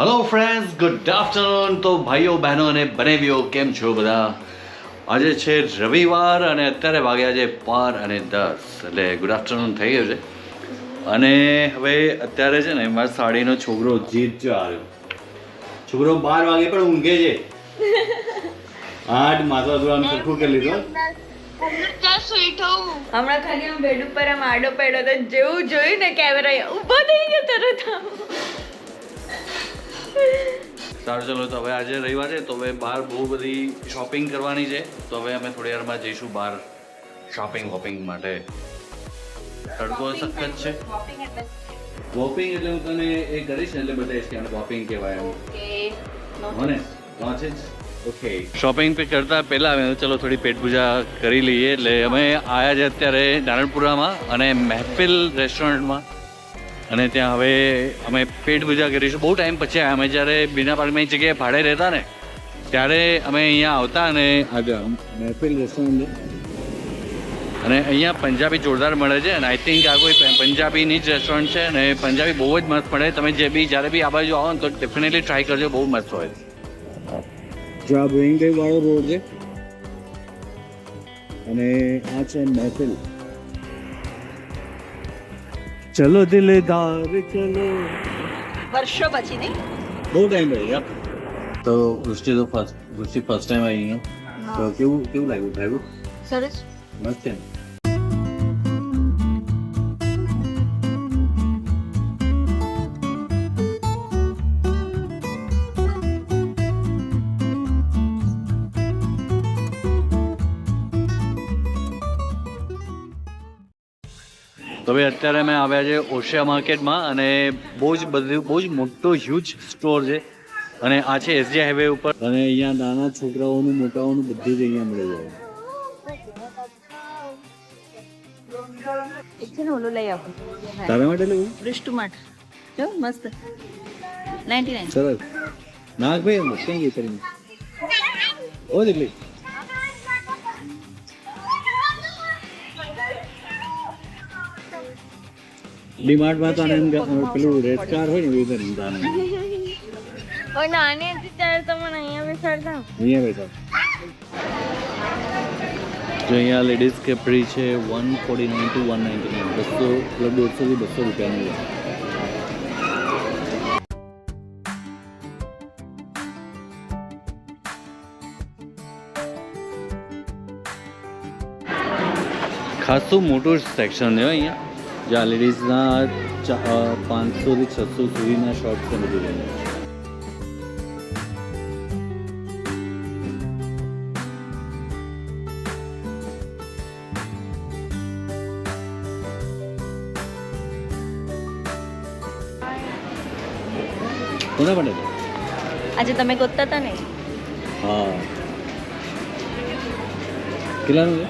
Hello friends good afternoon તો ભાઈઓ, બહેનો અને બનેવીઓ, કેમ છો બધા? આજે છે રવિવાર અને અત્યારે વાગ્યા છે પાર અને દસ. એટલે ગુડ આફ્ટરનૂન થઈ ગયું છે. અને હવે અત્યારે છે ને મારા સાડીનો છોકરો જીત જો આવ્યો. છોકરો બાર વાગે પણ ઊંઘે છે. આઠ માથા આમ સરખું કરી લીધો. હમણાં ખાલી બેડ ઉપર આમ આડો પડ્યો જેવું જોયું ને કેમેરા ઊભો થઈ ગયો તરત. સારું ચલો તો હવે આજે રવિવાર છે તો હવે બહાર બહુ બધી શોપિંગ કરવાની છે. તો હવે અમે થોડી વારમાં જઈશું બહાર શોપિંગ વોપિંગ માટે. તડકો સખત છે. વોપિંગ એટલે હું તને એ કરીશ ને એટલે બધા કે આને વોપિંગ કહેવાય એમ. વાંચે ઓકે. શોપિંગ પે કરતા પહેલા અમે ચલો થોડી પેટ પૂજા કરી લઈએ. એટલે અમે આવ્યા છે અત્યારે નારણપુરામાં અને મહેફિલ રેસ્ટોરન્ટમાં અને ત્યાં હવે અમે પેટ પૂજા કરીશું બહુ ટાઈમ પછી આવ્યા. અમે જ્યારે બીના પાર્કમાં એક જગ્યાએ ભાડે રહેતા ને ત્યારે અમે અહીંયા આવતા અને મહેફિલ રેસ્ટોરન્ટ અને અહીંયા પંજાબી જોરદાર મળે છે અને આઈ થિંક આ કોઈ પંજાબીની જ રેસ્ટોરન્ટ છે અને પંજાબી બહુ જ મસ્ત મળે. તમે જે બી જ્યારે બી આ બાજુ આવો ને તો ડેફિનેટલી ટ્રાય કરજો. બહુ મસ્ત હોય. જો આ વાળો રોડ છે. અને આ છે મહેફિલ. ચલો દિલદાર ચલો. વર્ષો પછી નહીં? બહુ ટાઈમ રહી યાર તો વૃષ્ટિ તો ફર્સ્ટ વૃષ્ટિ ફર્સ્ટ ટાઈમ આવી તો કેવું કેવું લાગ્યું? ડ્રાઈવર સરસ. મસ્ત છે અત્યારે અમે આવ્યા છે ઓશિયા માર્કેટમાં અને બહુ જ બધું બહુ જ મોટો હ્યુજ સ્ટોર છે. અને આ છે એસજી હાઈવે ઉપર. અને અહીંયા નાના છોકરાઓનું મોટાઓનું બધું જ અહીંયા મળી જાય. તારા માટે લેવું વૃષ્ટુ માટે. જો મસ્ત. નાઇન્ટી નાઇન સરસ. નાગ ભાઈ અંદર ક્યાં ગઈ કરીને ઓ દીકલી ડીમાર્ટમાં તો આને એમ પેલું રેડ કાર હોય ને એવી રીતે રમતા આને. ઓય નાની હતી ત્યારે તો મને અહીંયા બેસાડતા અહીંયા બેઠા જો અહીંયા લેડીઝ કેપરી છે one forty nine to one ninety nine બસો મતલબ દોઢસોથી બસો રૂપિયાની છે ખાસું મોટું સેક્શન છે અહીંયા. જ્યાં લેડીઝના પાંચસોથી છસો સુધીના શોર્ટ્સ ને બધું રહે કોના માટે આજે તમે ગોતતા હતા ને? હા. કેટલાનું છે?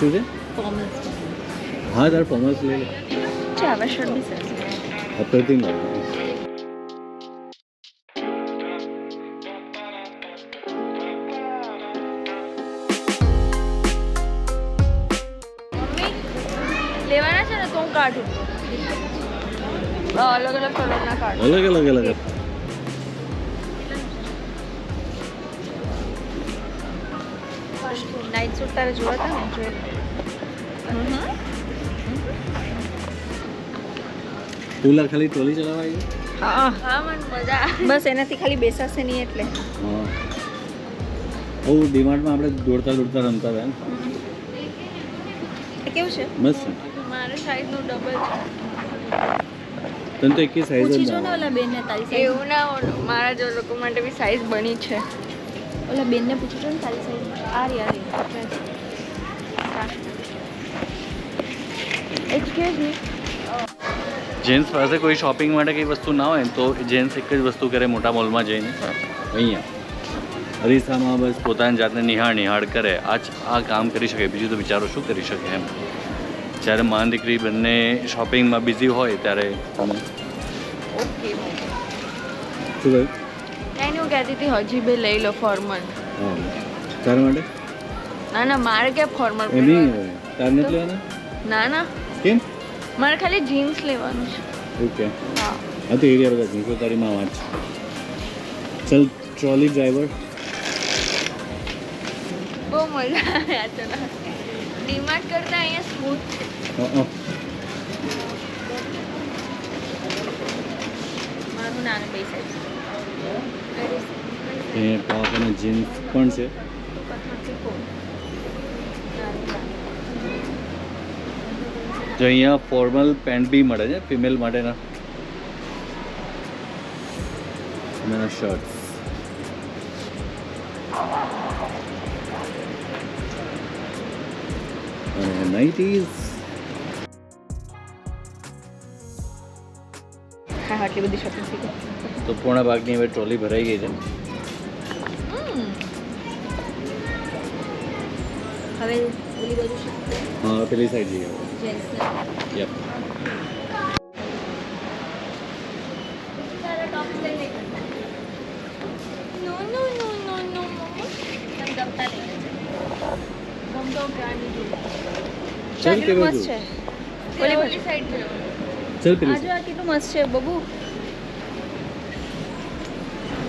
અહીંયા શું છે ફોર્મલ્સ હા તાર ફોર્મલ્સ લઈ લે છે આવા શર્ટ બી સરસ અપ્રતિમ લાગે મમ્મી લેવાના છે ને તો હું કાઢું હા, અલગ અલગ કલરના કાઢું અલગ અલગ અલગ સૂટ તારે જોવા હતા ને જોઈ પુલા ખાલી ટ્રોલી ચલાવવા આવી હા. હા મને મજા બસ એનાથી ખાલી બેસાશે નહીં એટલે. ઓ બહુ ડિમાન્ડમાં આપણે દોડતા દોડતા રમતા હતા કેવું છે? મસ્ત મારે મારે સાઈઝનું ડબલ તને તો એકેય સાઈઝ જ ના ને ઓલા બેનને તારી સાઈઝ એવું ના મારા જો લોકો માટે બી સાઈઝ બની છે. ઓલા બેનને પૂછી જો ને તારી સાઈડ આ રી આ રી. એક્સક્યુઝ મી જેન્ટ્સ પાસે કોઈ શોપિંગ માટે કઈ વસ્તુ ના હોય તો જેન્ટ્સ એક જ વસ્તુ કરે મોટા મોલમાં જઈને. અહીંયા. અરીસામાં બસ પોતાની જાતને નિહાળ નિહાળ કરે. આ આ કામ કરી શકે. બીજું તો વિચારો શું કરી શકે એમ. જ્યારે માન દીકરી બંને શોપિંગમાં બિઝી હોય ત્યારે શું કહ્યું? હું કહેતી હતી હજી બે લઈ લો ફોર્મલ તારા માટે? ના ના મારે કે ફોર્મલ એ નહીં તાર નથી લેવાના? ના ના. કેમ? મારે ખાલી જીન્સ લેવાનું છે. ઓકે હા. હા તો એરિયા બધા જીન્સો તારી માં વાંચ. ચલ ટ્રોલી ડ્રાઈવર બહુ મજા આવે આ ચલા ડીમાર્ટ કરતા અહીંયા સ્મૂથ છે. મારું નાનું પૈસા સાઈઝ એ ટોપ અને જીન્સ પણ છે. જો અહીંયા ફોર્મલ પેન્ટ બી મળે છે ફિમેલ માટેના. એના શર્ટ્સ અને નાઇટીઝ હા આટલી બધી શોપિંગ થઈ ગઈ. તો પોણા ભાગની હવે ટ્રોલી ભરાઈ ગઈ છે. હવે ઓલી બાજુ હા પેલી સાઈડ જઈએ. યપ ચાલ કે મસ્ત છે. ઓલી ઓલી સાઈડ છે ચાલ પેલી આજુ આ કેટલું મસ્ત છે બબુ.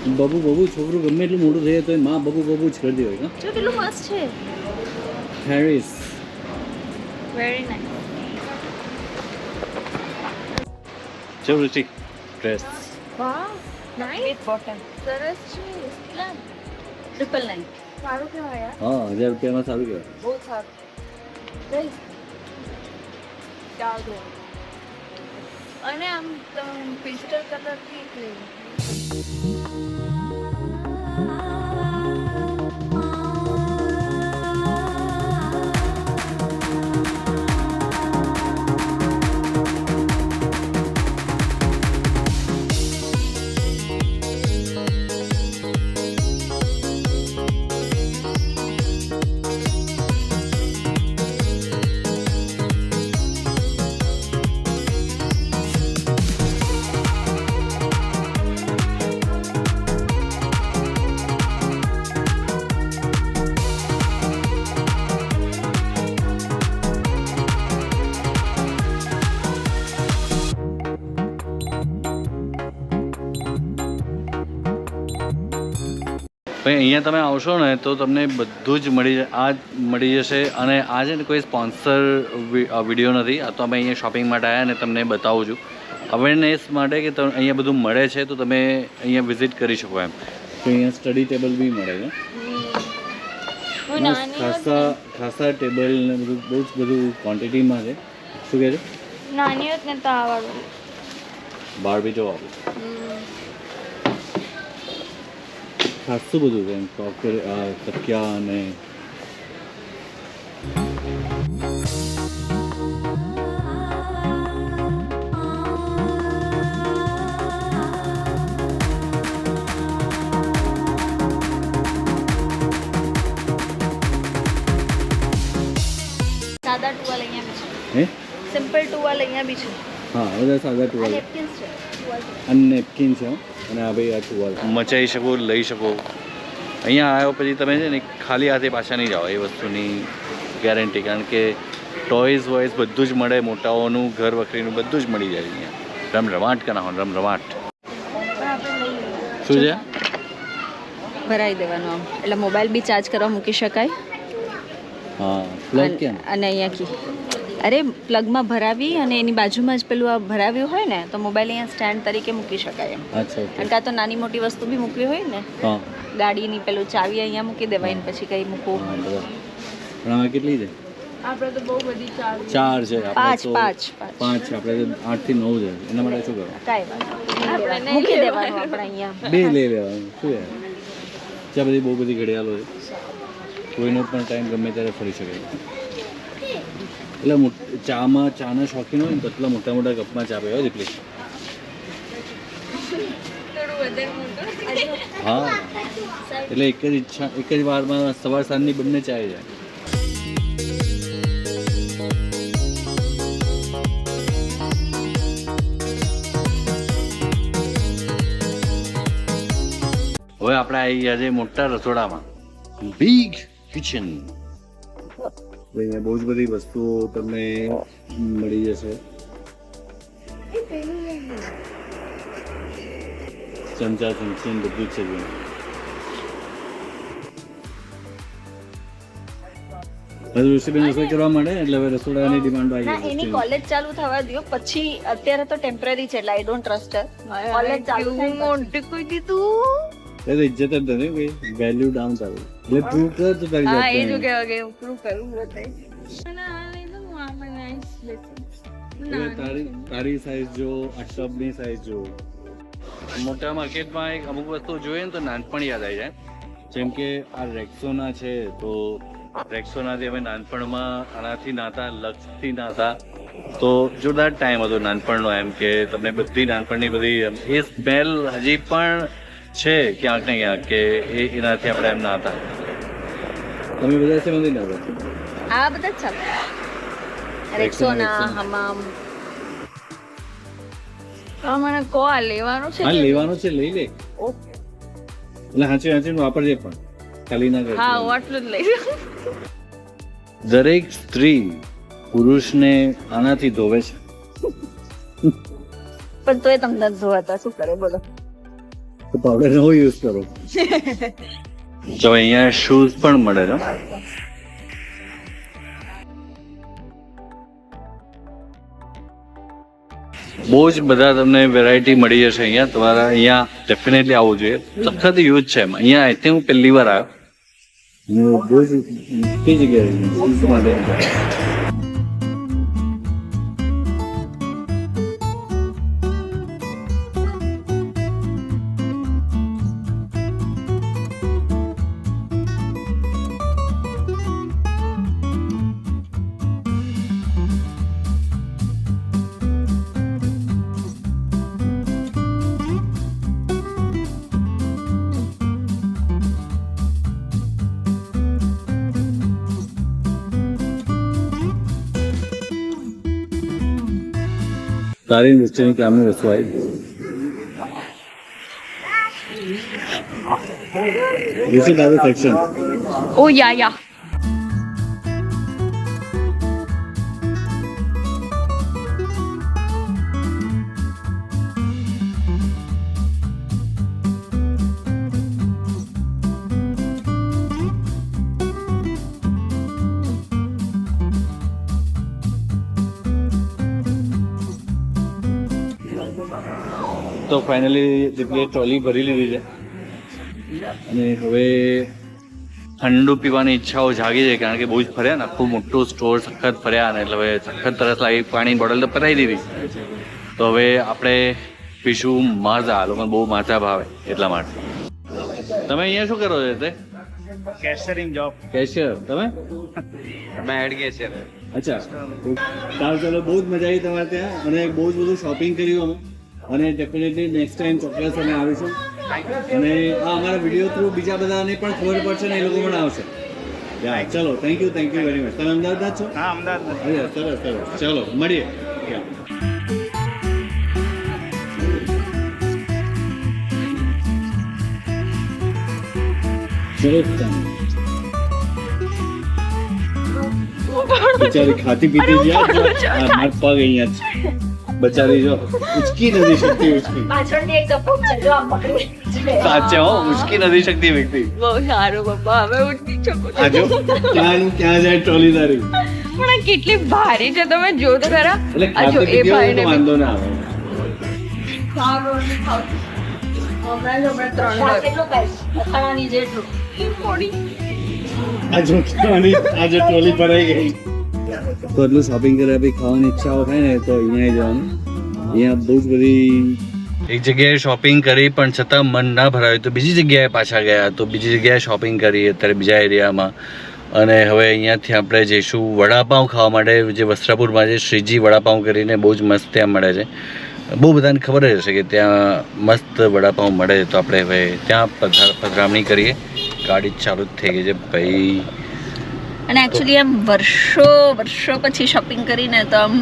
બબુ બબુ છોકરું ગમે એટલું મોટું થઈ તો માં બબુ બબુ જ કરતી હોય જો કેટલું મસ્ત છે. હેરિસ વેરી નાઇસ જો રુચિ ડ્રેસ વાહ નાઇસ બોટમ સરસ છે. કેટલા? ટ્રિપલ નાઇન સારું કહેવાય યાર. હા હજાર રૂપિયામાં સારું કહેવાય. બહુ સારું. ચાલ. દો અને આમ પિસ્ટલ કલર ભાઈ અહીંયા તમે આવશો ને તો તમને બધું જ મળી આ મળી જશે. અને આ છે ને કોઈ સ્પોન્સર વીડિયો નથી. આ તો અમે અહીંયા શોપિંગ માટે આવ્યા ને તમને બતાવું છું. અવેરનેસ માટે કે તમે અહીંયા બધું મળે છે તો તમે અહીંયા વિઝિટ કરી શકો એમ. તો અહીંયા સ્ટડી ટેબલ બી મળે છે. ખાસા ખાસા ટેબલ ને બધું બહુ જ બધું ક્વોન્ટિટીમાં છે. શું કહે છે? નાની હોત ને તો આવડું બાર બી જો આવું. ખાસું બધું છે એમ તકિયા અને સાદા ટુવાલ અહીંયા બી છે. સિમ્પલ ટુવાલ અહીંયા બી છે. હા બધા સાદા ટુવાલ. અને નેપકિન છે. અને આ ભાઈ આ ટુવાલ. મચાઈ શકો લઈ શકો. અહીંયા આવ્યો પછી તમે છે ને ખાલી હાથે પાછા નહીં જાઓ એ વસ્તુની ગેરંટી કારણ કે ટોયઝ વોઇઝ બધું જ મળે મોટાઓનું ઘર વખરીનું બધું જ મળી જાય અહીંયા. રમરમાટ કના હો રમ રમાટ. શું છે? ભરાઈ દેવાનું આમ. એટલે મોબાઈલ બી ચાર્જ કરવા મૂકી શકાય. હા પ્લગ અન- કેમ? અને અહીંયાથી અરે પ્લગમાં ભરાવી અને એની બાજુમાં જ પેલું આ ભરાવ્યું હોય ને તો મોબાઈલ અહીંયા સ્ટેન્ડ તરીકે મૂકી શકાય એમ. અચ્છા કારણ કે આ તો નાની મોટી વસ્તુ બી મૂકવી હોય ને હા. ગાડીની પેલું ચાવી અહીંયા મૂકી દેવાય ને પછી કંઈ મૂકવું. પણ આમાં કેટલી છે? આપણે તો બહુ બધી ચાલ ચાર છે પાંચ પાંચ પાંચ. પાંચ છે આપણે આઠથી નવ છે. એના માટે શું કરવું કાંઈ મૂકી દેવાનું આપણે અહીંયા. બે લઈ લેવાનું. શું યાર? ત્યાં બધી બહુ બધી ઘડિયાળો છે. કોઈનો પણ ટાઈમ ગમે ત્યારે ફરી શકે. એટલે ચામાં ચાના શોખીન હોય ને તો મોટા મોટા કપમાં ચા પીવા મોટું હા. એટલે એક જ ઈચ્છા, એક જ વારમાં સવાર સાંજની બંને ચાય જાય. હવે આપણે આવી ગયા છે મોટા રસોડામાં. બિગ કિચન અહીંયા બહુ જ બધી વસ્તુઓ તમને મળી જશે. ચમચા ચમચી બધું જ છે ઋષિબેન રસોઈ કરવા માંડે? એટલે હવે રસોડાની ડિમાન્ડ આવી ના એની કોલેજ ચાલુ થવા દો પછી અત્યારે તો ટેમ્પરરી છે એટલે આઈ ડોન્ટ ટ્રસ્ટ કોલેજ ચાલુ. મોટું કોઈ દીધું? એ તો ઇજ્જત જ નથી કઈ વેલ્યુ ડાઉન તારું એટલે પ્રૂવ કર તો તારી હા એ જો કે કે ઉપરું કરવું બતાય ના નાઈસ એટલે તારી તારી સાઈઝ જો આ ટબની સાઈઝ જો. મોટા માર્કેટમાં એક અમુક વસ્તુ જોઈએ ને તો નાનપણ યાદ આવી જાય. જેમ કે આ રેક્સોના છે તો રેક્સોનાથી અમે નાનપણમાં આનાથી નાતા લક્ષથી નાતા. તો જોરદાર ટાઈમ હતો નાનપણનો એમ કે તમને બધી નાનપણની બધી એમ એ સ્મેલ હજી પણ છે ક્યાંક ને ક્યાંક કે એ એનાથી આપણે એમ નાતા. તમે બધા શેમાંથી ના આ બધા જ ચાલે. રેક્સોના હમામ. મને કો આ લેવાનું છે હા લેવાનું છે લઈ લે. ઓકે. એટલે હાંચી નું વાપરજે પણ. ખાલી ના. હા આટલું જ લઈ દરેક સ્ત્રી પુરુષને આનાથી ધોવે છે. પણ તોય તમને ધોવાતા શું કરે બોલો. તો પાવડર નો યુઝ કરો. જો અહીંયા શૂઝ પણ મળે છે. બહુ જ બધા તમને વેરાયટી મળી જશે અહીંયા. તમારા અહીંયા ડેફિનેટલી આવવું જોઈએ. સખત યુઝ છે એમ. અહીંયા આઈ થિંક હું પહેલી વાર આવ્યો. બહુ જ જગ્યાએ Sorry, Mr. Kamil Aswai. This is another section. Oh, yeah, yeah. તો ફાઇનલી જેટલી ટ્રોલી ભરી લીધી છે. અને હવે ઠંડુ પીવાની ઈચ્છાઓ જાગી છે કારણ કે બહુ જ ફર્યા ને. આખું મોટું સ્ટોર સખત ફર્યા ને એટલે હવે સખત તરસ લાગી. પાણી બોટલ તો પતાવી દીધી. તો હવે આપણે પીશું માઝા લોકોને બહુ માઝા ભાવે એટલા માટે. તમે અહીંયા શું કરો છો તે? કેશિયરિંગ જોબ કેશિયર તમે? તમે એડ કેશિયર અચ્છા. સારું ચાલો બહુ જ મજા આવી તમારે ત્યાં. અને બહુ જ બધું શોપિંગ કર્યું અમે. અને ડેફિનેટલી નેક્સ્ટ ટાઈમ ચોક્કસ અમે આવીશું. અને આ અમારા વીડિયો થ્રુ બીજા બધાને પણ ખબર પડશે ને એ લોકો પણ આવશે. યા ચલો thank you thank you very much તમે અમદાવાદ છો? હા અમદાવાદ સરસ સરસ. ચલો મળીએ. બિચારી ખાતી પીતી ગયા પગ અહીંયા છે બચારી જો. ઉચકી નથી શકતી ઉચકી. પાછળની એક કપૂર છે જો આમ પકડી સાચે હો ઉચકી નથી શકતી વ્યક્તિ. બહુ સારું પપ્પા હવે ઉચકી શકું આજો ક્યાં ક્યાં જાય ટ્રોલી તારી. પણ કેટલી ભારી છે તમે જો તો ખરા એટલે આ જો એ ભાઈને વાંધો ના આવે. હમણાં જ હમણાં ત્રણ આ કેટલું ખાઈશ અથાણાની જેટલું. આ જો ખાવાની આ જો ટ્રોલી ભરાઈ ગઈ. તો એટલું શોપિંગ કર્યા પછી ખાવાની ઈચ્છાઓ થાય ને તો અહીંયા જવાનું. અહીંયા બહુ જ બધી એક જગ્યાએ શોપિંગ કરી, પણ છતાં મન ના ભરાયું. તો બીજી જગ્યાએ પાછા ગયા. તો બીજી જગ્યાએ શોપિંગ કરી અત્યારે બીજા એરિયામાં. અને હવે અહીંયાથી આપણે જઈશું વડાપાઉં ખાવા માટે. જે વસ્ત્રાપુરમાં જે શ્રીજી વડાપાઉં કરીને બહુ જ મસ્ત ત્યાં મળે છે. બહુ બધાને ખબર જ હશે કે ત્યાં મસ્ત વડાપાઉં મળે. તો આપણે હવે ત્યાં પધરા- પધરામણી કરીએ. ગાડી ચાલુ જ થઈ ગઈ છે. ભાઈ અને એકચ્યુઅલી આમ વર્ષો વર્ષો પછી શોપિંગ કરીને તો આમ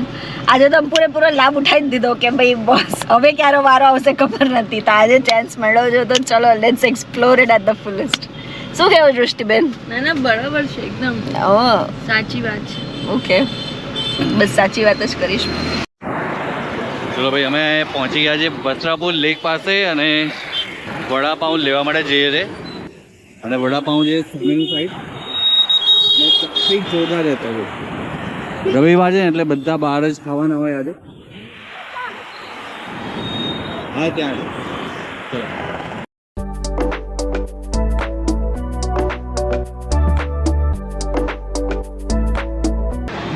આજે તો આમ પૂરેપૂરો લાભ ઉઠાવી દીધો કે ભાઈ બસ હવે ક્યારે વારો આવશે ખબર નથી. તો આજે ચાન્સ મળ્યો છે તો ચલો let's explore it at the fullest શું કહેવું દૃષ્ટિબેન ના ના બરાબર છે એકદમ. ઓ. સાચી વાત છે. ઓકે. બસ સાચી વાત જ કરીશ. ચલો ભાઈ અમે પહોંચી ગયા છે બચરાપુર લેક પાસે અને વડાપાઉં લેવા માટે જઈએ છે. અને વડાપાઉં જે સ્વિમિંગ સાઈડ ટ્રાફિક જોરદાર રહેતો હોય. રવિવાર છે ને એટલે બધા બહાર જ ખાવાના હોય આજે. હા ત્યાં ચલો.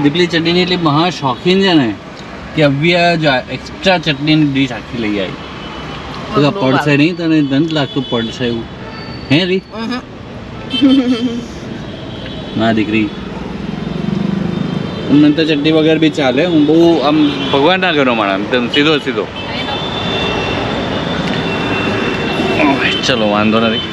દીપલી ચટણીની એટલી મહા શોખીન છે ને કે અવ્યા જો એક્સ્ટ્રા ચટણીની ડીશ આખી લઈ આવી. તો પડશે નહીં તને? દંત લાગતું પડશે એવું. હે રી? ના દીકરી. મને તો ચટણી વગર બી ચાલે. હું બહુ આમ ભગવાન ના ઘરનો માણસ. એકદમ સીધો સીધો. ચલો વાંધો નથી.